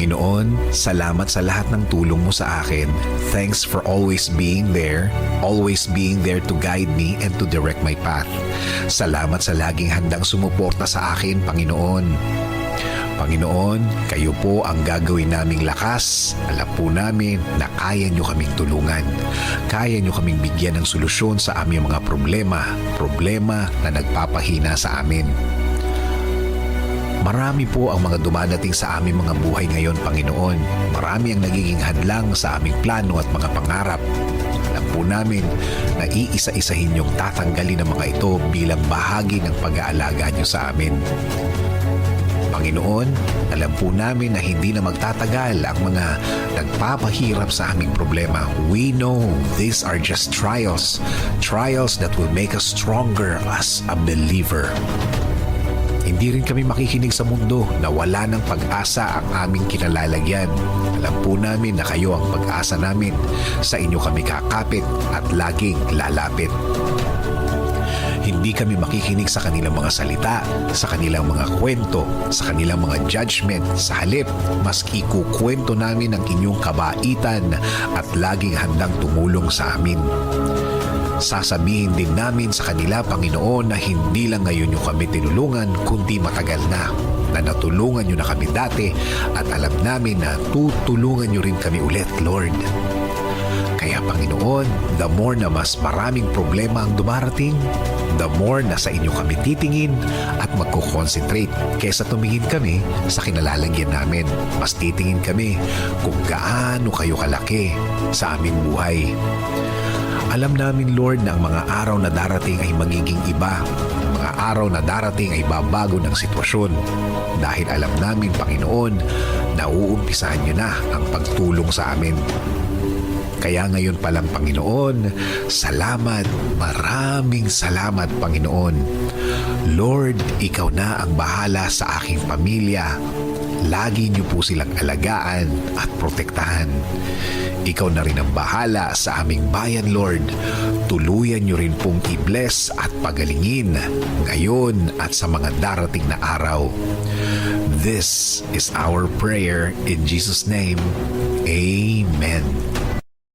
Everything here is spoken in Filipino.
Panginoon, salamat sa lahat ng tulong mo sa akin. Thanks for always being there, always being there to guide me and to direct my path. Salamat sa laging handang sumuporta sa akin, Panginoon. Panginoon, kayo po ang gagawin naming lakas. Alam po namin na kaya nyo kaming tulungan. Kaya nyo kaming bigyan ng solusyon sa aming mga problema. Problema na nagpapahina sa amin. Marami po ang mga dumadating sa aming mga buhay ngayon, Panginoon. Marami ang nagiging hadlang sa aming plano at mga pangarap. Alam po namin na iisa-isahin yung tatanggalin ng mga ito bilang bahagi ng pag-aalaga nyo sa amin. Panginoon, alam po namin na hindi na magtatagal ang mga nagpapahirap sa aming problema. We know these are just trials. Trials that will make us stronger as a believer. Hindi rin kami makikinig sa mundo na wala ng pag-asa ang aming kinalalagyan. Alam po namin na kayo ang pag-asa namin. Sa inyo kami kakapit at laging lalapit. Hindi kami makikinig sa kanilang mga salita, sa kanilang mga kwento, sa kanilang mga judgment. Sa halip, mas ikukwento namin ang inyong kabaitan at laging handang tumulong sa amin. Sasabihin din namin sa kanila, Panginoon, na hindi lang ngayon nyo kami tinulungan, kundi matagal na na natulungan nyo na kami dati at alam namin na tutulungan nyo rin kami ulit, Lord. Kaya Panginoon, the more na mas maraming problema ang dumarating, the more na sa inyo kami titingin at magko-concentrate kaysa tumingin kami sa kinalalagyan namin. Mas titingin kami kung gaano kayo kalaki sa aming buhay. Alam namin, Lord, na ang mga araw na darating ay magiging iba. Ang mga araw na darating ay babago ng sitwasyon. Dahil alam namin, Panginoon, na uumpisahan niyo na ang pagtulong sa amin. Kaya ngayon pa lang, Panginoon, salamat, maraming salamat, Panginoon. Lord, ikaw na ang bahala sa aking pamilya. Lagi niyo po silang alagaan at protektahan. Ikaw na rin ang bahala sa aming bayan, Lord. Tuluyan niyo rin pong i-bless at pagalingin ngayon at sa mga darating na araw. This is our prayer in Jesus' name. Amen.